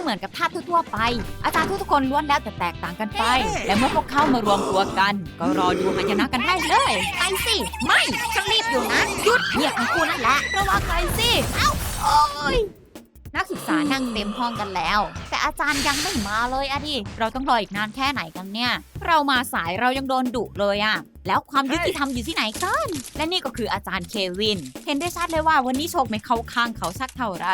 เหมือนกับธาตุทั่วๆไป อาจารย์ทุกๆคนล้วนแล้วแต่แตกต่างกันไป และเมื่อพวกเขามารวมตัวกัน ก็รอดูหายนะกันได้เลยไปสิ ไม่ฉันรีบอยู่นะหยุดเงียบทั้งคู่นั่นแหละระวังไปสิ เอ้า โอ้ยนักศึกษานั่งเต็มห้องกันแล้ว แต่อาจารย์ยังไม่มาเลยอะดิ เราต้องรออีกนานแค่ไหนกันเนี่ย เรามาสายเรายังโดนดุเลยอะแล้วความยุติธรรมอยู่ที่ไหนกัน และนี่ก็คืออาจารย์เควิน เห็นได้ชัดเลยว่าวันนี้โชคไม่เข้าข้างเขาสักเท่าไหร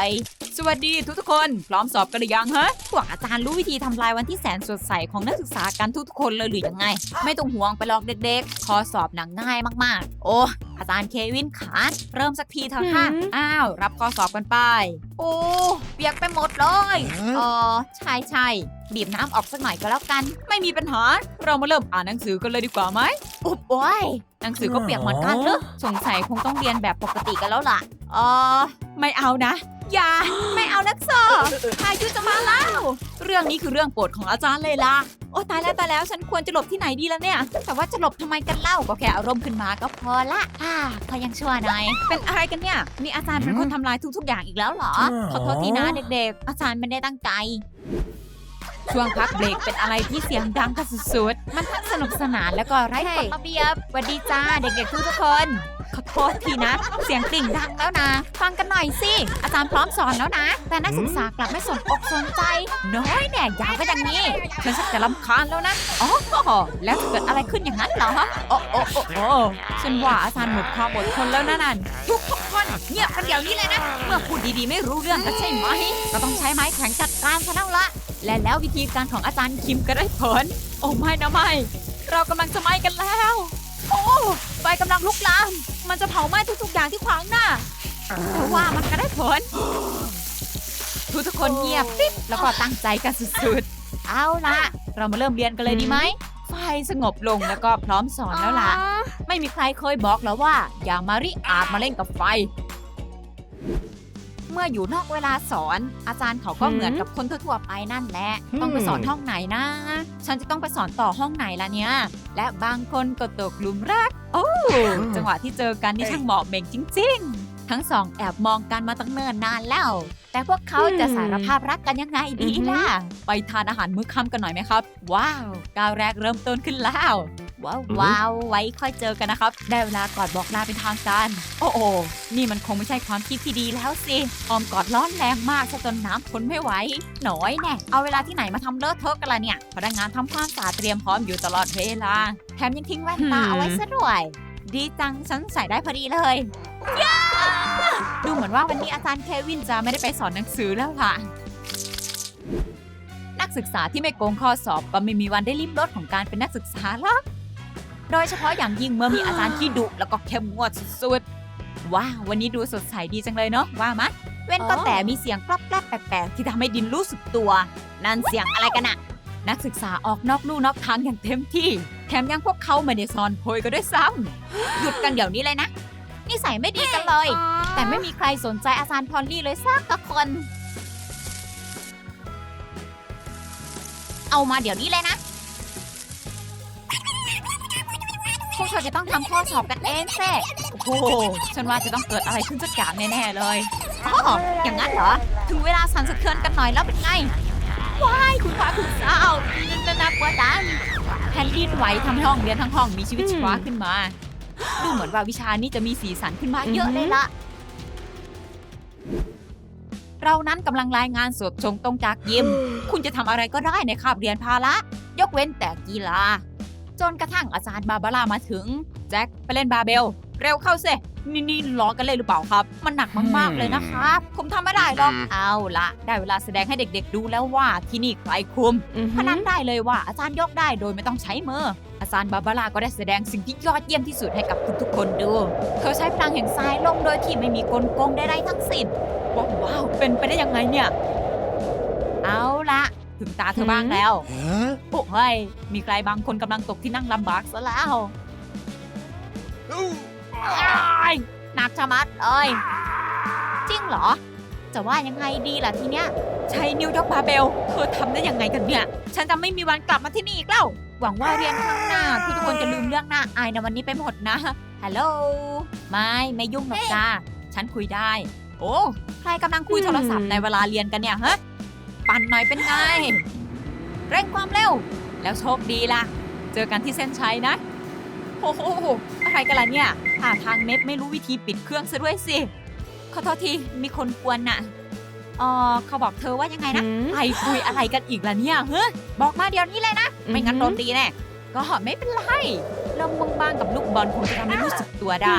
สวัสดีทุกๆคน พร้อมสอบกันหรือยังฮะ พวกอาจารย์รู้วิธีทำลายวันที่แสนสดใสของนักศึกษากันทุกๆคนเลยหรือยังไง ไม่ต้องห่วงไปหรอกเด็กๆข้อสอบหนังง่ายมากๆ โอ้อาจารย์เควินขาเริ่มสักทีเถอะค่ะ อ้าว รับข้อสอบกันไป โอ้ เปียกไปหมดเลยเออใช่ใช่ บีบน้ำออกสักหน่อยก็แล้วกัน ไม่มีปัญหา เรามาเริ่มอ่านหนังสือกันเลยดีกว่าไหมอุ๊บโอ้ยหนังสือก็เปียกเหมือนกันเหรอสงสัยคงต้องเรียนแบบปกติกันแล้วล่ะเออไม่เอานะ อย่า ไม่เอานักสอบพายุจะมาแล้ว เรื่องนี้คือเรื่องโปรดของอาจารย์เลยล่ะ โอ้ตายแล้วตายแล้วฉันควรจะหลบที่ไหนดีล่ะเนี่ย แต่ว่าจะหลบทำไมกันเล่าก็แค่อารมณ์ขึ้นมาก็พอละอ่าเขายังชั่วหน่อย เป็นอะไรกันเนี่ย นี่อาจารย์เป็นคนทำลายทุกๆอย่างอีกแล้วเหรอ ขอโทษทีนะเด็กๆ อาจารย์ไม่ได้ตั้งใจ ช่วงพักเบรกเป็นอะไรที่เสียงดังกันสุดๆ มันทั้งสนุกสนานแล้วก็ไร้กฎระเบียบสวัสดีจ้าเด็กๆทุกๆคน ขอโทษทีนะ เสียงกริ่งดังแล้วนะ ฟังกันหน่อยสิ อาจารย์พร้อมสอนแล้วนะ แต่นักศึกษากลับไม่สนอกสนใจ น้อยแน่ยาวก็อย่างนี้ฉันชักจะรำคาญแล้วนะอ๋อแล้วจะเกิดอะไรขึ้นอย่างนั้นเหรอฮะโอ้โอ้โอ้โอ้ฉันว่าอาจารย์หมดความอดทนแล้วนะนั่นทุกคนเงียบกันเดี๋ยวนี้เลยนะ เมื่อพูดดีๆไม่รู้เรื่องก็ใช่ไหมก็ต้องใช้ไม้แข็งจัดการซะแล้วละ และแล้ววิธีการของอาจารย์คิมก็ได้ผล โอ้ไม่นะไม่ เรากำลังจะไหม้กันแล้ว โอ้ไฟกำลังลุกลาม มันจะเผาไหม้ทุกๆอย่างที่ขวางหน้าแต่ว่ามันก็ได้ผล ทุกทุกๆคนเงียบกริบแล้วก็ตั้งใจกันสุดๆ เอาละเรามาเริ่มเรียนกันเลยดีไหม ไฟสงบลงแล้วก็พร้อมสอนแล้วล่ะ ไม่มีใครเคยบอกแล้วว่า อย่ามาริอาจมาเล่นกับไฟ เมื่ออยู่นอกเวลาสอน อาจารย์เขาก็หืมเหมือนกับคนทั่วๆไปนั่นแหละอืมต้องไปสอนห้องไหนนะ ฉันจะต้องไปสอนต่อห้องไหนล่ะเนี่ย และบางคนก็ตกหลุมรัก โอ้จังหวะที่เจอกันนี่ช่างเหมาะเหม่งจริง ๆ ทั้งสองแอบมองกันมาตั้งเนิ่นนานแล้ว แต่พวกเขาจะสารภาพรักกันยังไงดีล่ะ ไปทานอาหารมื้อค่ำกันหน่อยไหมครับ ว้าว ก้าวแรกเริ่มต้นขึ้นแล้ว ว้าวว้าวไว้ค่อยเจอกันนะครับ ได้เวลากอดบอกลาเป็นทางการ โอ้โอนี่มันคงไม่ใช่ความคิดที่ดีแล้วสิออมกอดร้อนแรงมากซะจนน้ำทนไม่ไหวหน่อยแน่เอาเวลาที่ไหนมาทำเลอะเทอะกันล่ะเนี่ยพนักงานทำความสะอาดเตรียมพร้อมอยู่ตลอดเวลาแถมยังทิ้งแว่นตาเอาไว้ซะด้วย ดีจังฉันใส่ได้พอดีเลยย้าดูเหมือนว่าวันนี้อาจารย์เควินจะไม่ได้ไปสอนหนังสือแล้วล่ะ นักศึกษาที่ไม่โกงข้อสอบก็ไม่มีวันได้ลิ้มรสของการเป็นนักศึกษาหรอก โดยเฉพาะอย่างยิ่งเมื่อมีอาจารย์ที่ดุแล้วก็เข้มงวดสุดๆ ว้าววันนี้ดูสดใสดีจังเลยเนาะว่ามะ เว้นก็อ๋อแต่มีเสียงกรอบแกรบแปลกๆที่ทำให้ดินรู้สึกตัว นั่นเสียงอะไรกันอะนักศึกษาออกนอกลู่นอกทางอย่างเต็มที่ แถมยังพวกเขาไม่ได้สอนโพยก็ด้วยซ้ำหยุดกันเดี๋ยวนี้เลยนะนิสัยไม่ดีกันเลย แต่ไม่มีใครสนใจอาจารย์พอลลี่เลยสักคน เอามาเดี๋ยวนี้เลยนะ พวกเธอจะต้องทำข้อสอบกันเองเซ่โอ้โหฉันว่าจะต้องเกิดอะไรขึ้นสักอย่างแน่ๆเลยอ๋ออย่างนั้นเหรอ ถึงเวลาสั่นสะเทือนกันหน่อยแล้วเป็นไง ว้ายคุณพระคุณเจ้านั่นน่ากลัวจังแผ่นดินไหวทำให้ห้องเรียนทั้งห้องมีชีวิตชีวาขึ้นมา ดูเหมือนว่าวิชานี้จะมีสีสันขึ้นมาเยอะเลยละ เรานั้นกำลังรายงานสดชงตรงจากยิม คุณจะทำอะไรก็ได้ในคาบเรียนพาละ ยกเว้นแต่กีฬา จนกระทั่งอาจารย์บาบาร่ามาถึง แจ็คไปเล่นบาร์เบล เร็วเข้าเซนี่นี่ล้อกันเลยหรือเปล่าครับ มันหนักมาก ๆ เลยนะครับ ผมทำไม่ได้หรอก เอาละได้เวลาแสดงให้เด็ก ๆ ดูแล้วว่าที่นี่ใครคุม พนันได้เลยว่าอาจารย์ยกได้โดยไม่ต้องใช้มือ อาจารย์บาบาร่าก็ได้แสดงสิ่งที่ยอดเยี่ยมที่สุดให้กับทุกๆคนดู เธอใช้พลังแห่งทรายลงโดยที่ไม่มีกลโกงใดๆทั้งสิ้นว้าวว้าวเป็นไปได้ยังไงเนี่ย เอาละ ถึงตาเธอบ้างแล้วโอ้เฮ้ยมีใครบางคนกำลังตกที่นั่งลำบากซะแล้วอ้ายหนักชะมัดเอ้ยจริงเหรอ จะว่ายังไงดีล่ะทีเนี้ยใช้นิวยอร์กบาเบลเธอทำได้ยังไงกันเนี่ย ฉันจะไม่มีวันกลับมาที่นี่อีกแล้ว หวังว่าเรียนข้างหน้าทุกคนจะลืมเรื่องหน้าอายในวันนี้ไปหมดนะฮัลโหลไม่ไม่ยุ่งหรอกจ้าฉันคุยได้ โอ้ใครกำลังคุยโทรศัพท์ในเวลาเรียนกันเนี่ยฮะ ปั่นหน่อยเป็นไง เร่งความเร็ว แล้วโชคดีล่ะ เจอกันที่เส้นชัยนะ โอ้โห อะไรกันล่ะเนี่ยท่าทางเน็ตไม่รู้วิธีปิดเครื่องซะด้วยสิ ขอโทษที มีคนกวนน่ะเออเขาบอกเธอว่ายังไงนะไปคุยอะไรกันอีกล่ะเนี่ยเฮ้ยบอกมาเดี๋ยวนี้เลยนะ ไม่งั้นโดนตีแน่ก็ไม่เป็นไรเริ่มบ้างๆกับลูกบอลคงจะทำให้รู้สึกตัวได้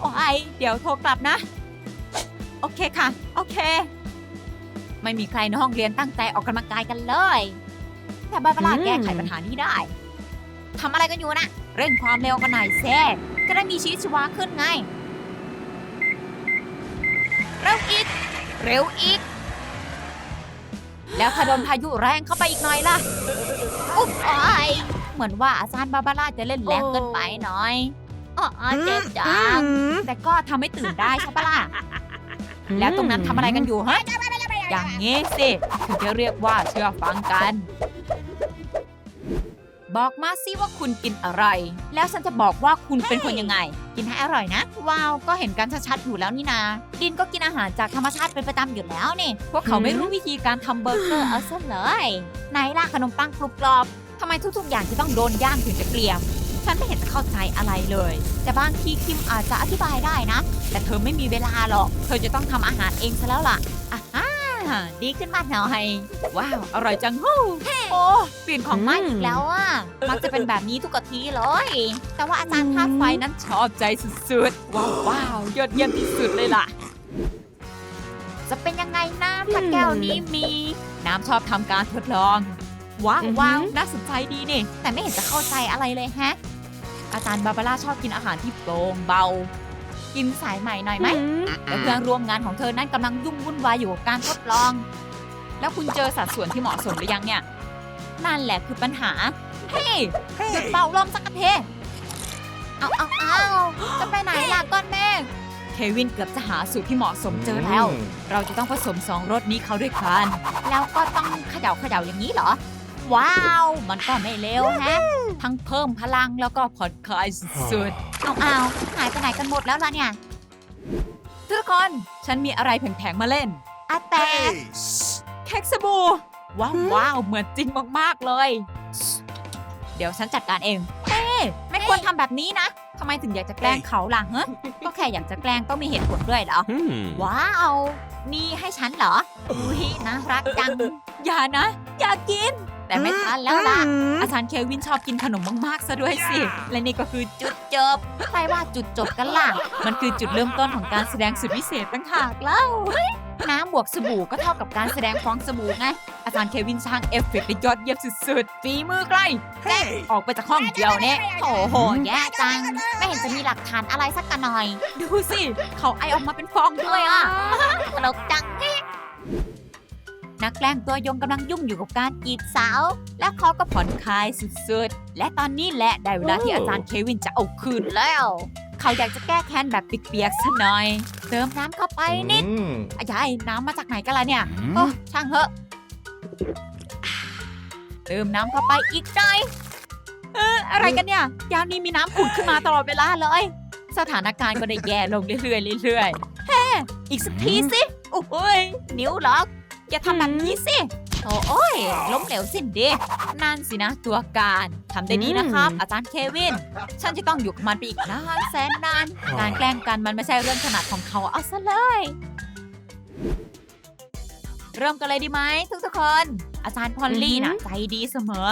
โอ้ยเดี๋ยวโทรกลับนะ โอเคค่ะ โอเค ไม่มีใครในห้องเรียนตั้งใจออกกำลังกายกันเลย แต่บาบาร่าอืมแก้ไขปัญหานี้ได้ทำอะไรกันอยู่นะเร่งความเร็วกันหน่อยแซ่จะได้มีชีวิตชีวาขึ้นไง เร็วอีก เร็วอีก แล้วถ้าโดนพายุแรงเข้าไปอีกหน่อยล่ะ อุ๊บอ้ายเหมือนว่าอาจารย์บาบาร่าจะเล่นแรงเกินไปหน่อยอ๋อเจ็บจังแต่ก็ทำให้ตื่นได้ใช่ปะล่ะ แล้วตรงนั้นทำอะไรกันอยู่ฮะ อย่างงี้สิถึงจะเรียกว่าเชื่อฟังกัน บอกมาสิว่าคุณกินอะไร แล้วฉันจะบอกว่าคุณเป็นคนยังไง กินให้อร่อยนะ ว้าว ก็เห็นกันชัดๆอยู่แล้วนี่นา ดินก็กินอาหารจากธรรมชาติเป็นประจำอยู่แล้วนี่พวกเขาไม่รู้วิธีการทำเบอร์เกอร์เอาซะเลยไหนล่ะขนมปังกรุบกรอบทำไมทุกๆอย่างจะต้องโดนย่างถึงจะเกลียมฉันไม่เห็นจะเข้าใจอะไรเลย แต่บางทีคิมอาจจะอธิบายได้นะ แต่เธอไม่มีเวลาหรอก เธอจะต้องทำอาหารเองซะแล้วล่ะ อะ ดีขึ้นมาหน่อย ว้าว อร่อยจังฮู้โอ้กลิ่นของไหม้อีกแล้วอะ มักจะเป็นแบบนี้ทุกอาทีเลย แต่ว่าอาจารย์ธาตุไฟนั้นชอบใจสุดๆ ว้าวว้าวยอดเยี่ยมที่สุดเลยล่ะ จะเป็นยังไงน้ำถ้าแก้วนี้มี น้ำชอบทำการทดลอง ว้าวอือหือว้าวน่าสนใจดีนี่ แต่ไม่เห็นจะเข้าใจอะไรเลยแฮะ อาจารย์บาบาร่าชอบกินอาหารที่โปร่งเบา กินสายใหม่หน่อยไหมและเพื่อนร่วมงานของเธอนั้นกำลังยุ่งวุ่นวายอยู่กับการทดลอง แล้วคุณเจอสัดส่วนที่เหมาะสมหรือยังเนี่ย นั่นแหละคือปัญหา เฮ้ยหยุดเป่าลมสักทีเอาเอาเอาจะไปไหนล่ะก้อนเมฆเควินเกือบจะหาสูตรที่เหมาะสมเจอแล้ว เราจะต้องผสมสองรสนี้เข้าด้วยกัน แล้วก็ต้องเขย่าเขย่าอย่างนี้เหรอ ว้าว มันก็ไม่เลวแฮะ ทั้งเพิ่มพลังแล้วก็ผ่อนคลายสุดๆเอาเอาหายไปไหนกันหมดแล้วล่ะเนี่ย ทุกคนฉันมีอะไรแผงๆมาเล่นอาแต่ เค้กสบู่ว้าวว้าวเหมือนจริงมากๆเลย เดี๋ยวฉันจัดการเองเฮ้ไม่ควรทำแบบนี้นะทำไมถึงอยากจะแกล้งเขาล่ะเฮ้ก็แค่อยากจะแกล้งต้องมีเหตุผลด้วยเหรอ ว้าว นี่ให้ฉันเหรอ อุ้ยน่ารักจัง อย่านะ อย่ากิน แต่ไม่ทันแล้วล่ะ อาจารย์เควินชอบกินขนมมากๆซะด้วยสิ และนี่ก็คือจุดจบใครว่าจุดจบกันล่ะ มันคือจุดเริ่มต้นของการแสดงสุดพิเศษตั้งหากเล่าน้ำบวกสบู่ก็เท่ากับการแสดงฟองสบู่ไง อาจารย์เควินสร้างเอฟเฟกต์ได้ยอดเยี่ยมสุดๆฝีมือใกล้แจ้งออกไปจากห้องเดียวเนี่ยโอ้โห แย่จัง ไม่เห็นจะมีหลักฐานอะไรสักกันหน่อย ดูสิ เขาไอออกมาเป็นฟองด้วยอะตลกจัง นักแกล้งตัวยงกำลังยุ่งอยู่กับการจีบสาว และเขาก็ผ่อนคลายสุดๆ และตอนนี้แหละได้เวลาที่อาจารย์เควินจะเอาคืนแล้ว เขาอยากจะแก้แค้นแบบเปียกๆซะหน่อย เติมน้ำเข้าไปนิดอายายน้ำมาจากไหนกันล่ะเนี่ยโอ้ช่างเหอะ เติมน้ำเข้าไปอีกหน่อยเอออะไรกันเนี่ยยามนี้มีน้ำผุดขึ้นมาตลอดเวลาเลย สถานการณ์ก็ได้แย่ลงเรื่อยๆเรื่อยๆแฮ่อีกสักทีสิโอ้ยนิ้วล็อก อย่าทำแบบนี้สิโอ้โอ้ยล้มเหลวสิ้นดีนั่นสินะตัวการทำได้ดีนะครับ อาจารย์เควิน ฉันจะต้องอยู่กับมันไปอีกนานแสนนาน การแกล้งกันมันไม่ใช่เรื่องถนัดของเขาเอาซะเลย เริ่มกันเลยดีไหมทุกทุกๆคน อาจารย์พอลลี่นะใจดีเสมอ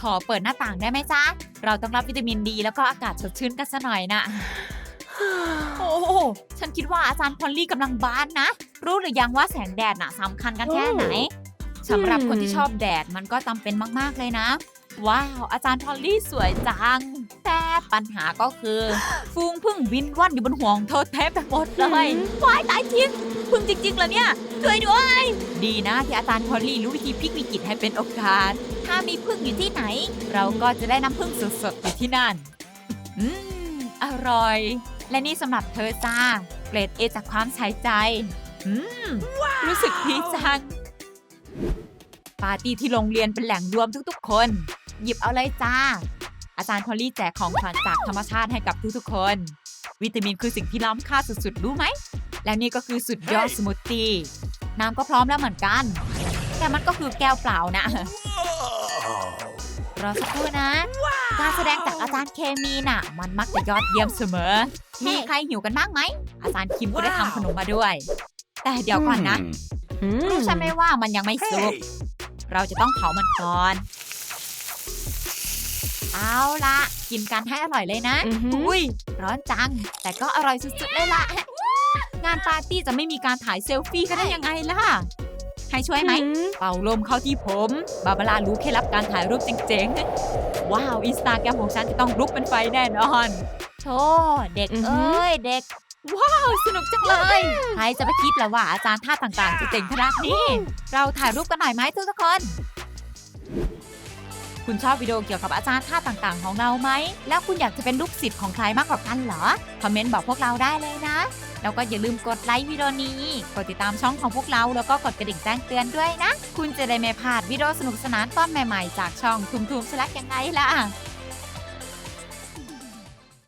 ขอเปิดหน้าต่างได้ไหมจ๊ะ เราต้องรับวิตามินดี แล้วก็อากาศสดชื่นกันซะหน่อยนะ โอ้โหฉันคิดว่าอาจารย์พอลลี่กำลังบานนะ รู้หรือยังว่าแสงแดดน่ะสำคัญกันแค่ไหนสำหรับคนที่ชอบแดดมันก็จำเป็นมากๆเลยนะ ว้าว อาจารย์พอลลี่สวยจัง แต่ปัญหาก็คือ ฟูงพึ่งบินว่อนอยู่บนหัวของเธอเทปไปหมดเลยว้ายตายจริงพึ่งจริงๆเหรอเนี่ยช่วยด้วย ดีนะที่อาจารย์พอลลี่รู้วิธีพลิกวิกฤตให้เป็นโอกาส ถ้ามีพึ่งอยู่ที่ไหน เราก็จะได้น้ำพึ่งสดๆอยู่ที่นั่น อืม อร่อย และนี่สำหรับเธอจ้า เกรดเอจากความใส่ใจ อืมรู้สึกดีจัง ปาร์ตี้ที่โรงเรียนเป็นแหล่งรวมทุกๆ คน หยิบเอาเลยจ้า อาจารย์พอลลี่แจกของขวัญจากธรรมชาติให้กับทุกๆ คน วิตามินคือสิ่งที่ล้ำค่าสุดๆ รู้ไหม และนี่ก็คือสุดยอดสมูทตี้น้ำก็พร้อมแล้วเหมือนกัน แต่มันก็คือแก้วเปล่านะ รอสักครู่นะ การแสดงจากอาจารย์เคมีน่ะ มันมักจะยอดเยี่ยมเสมอ มีใครหิวกันบ้างไหม อาจารย์คิมก็ได้ทำขนมมาด้วย แต่เดี๋ยวก่อนนะรู้ใช่ไหมว่ามันยังไม่สุก เราจะต้องเผามันก่อน เอาละกินกันให้อร่อยเลยนะอือหืออุ้ยร้อนจัง แต่ก็อร่อยสุดๆเลยล่ะ งานปาร์ตี้จะไม่มีการถ่ายเซลฟี่กันได้ยังไงล่ะ ให้ช่วยไหม เป่าลมเข้าที่ผม บาบาร่ารู้เคล็ดลับการถ่ายรูปเจ๋งๆ ว้าว อินสตาแกรมของฉันจะต้องลุกเป็นไฟแน่นอน โธ่เด็กอือหืเออ้ย เด็ก ว้าว สนุกจังเลย ใครจะไปคิดแล้วว่าอาจารย์ท่าต่างๆ จะเจ๋งขนาดนี้ เราถ่ายรูปกันหน่อยไหมทุกๆคน คุณชอบวิดีโอเกี่ยวกับอาจารย์ท่าต่างๆ ของเราไหม แล้วคุณอยากจะเป็นลูกศิษย์ของใครมากกว่ากันเหรอ คอมเมนต์บอกพวกเราได้เลยนะ แล้วก็อย่าลืมกดไลค์วิดีโอนี้ กดติดตามช่องของพวกเรา แล้วก็กดกระดิ่งแจ้งเตือนด้วยนะ คุณจะได้ไม่พลาดวิดีโอสนุกสนานตอนใหม่ๆ จากช่องทุมทุมสลักยังไงล่ะ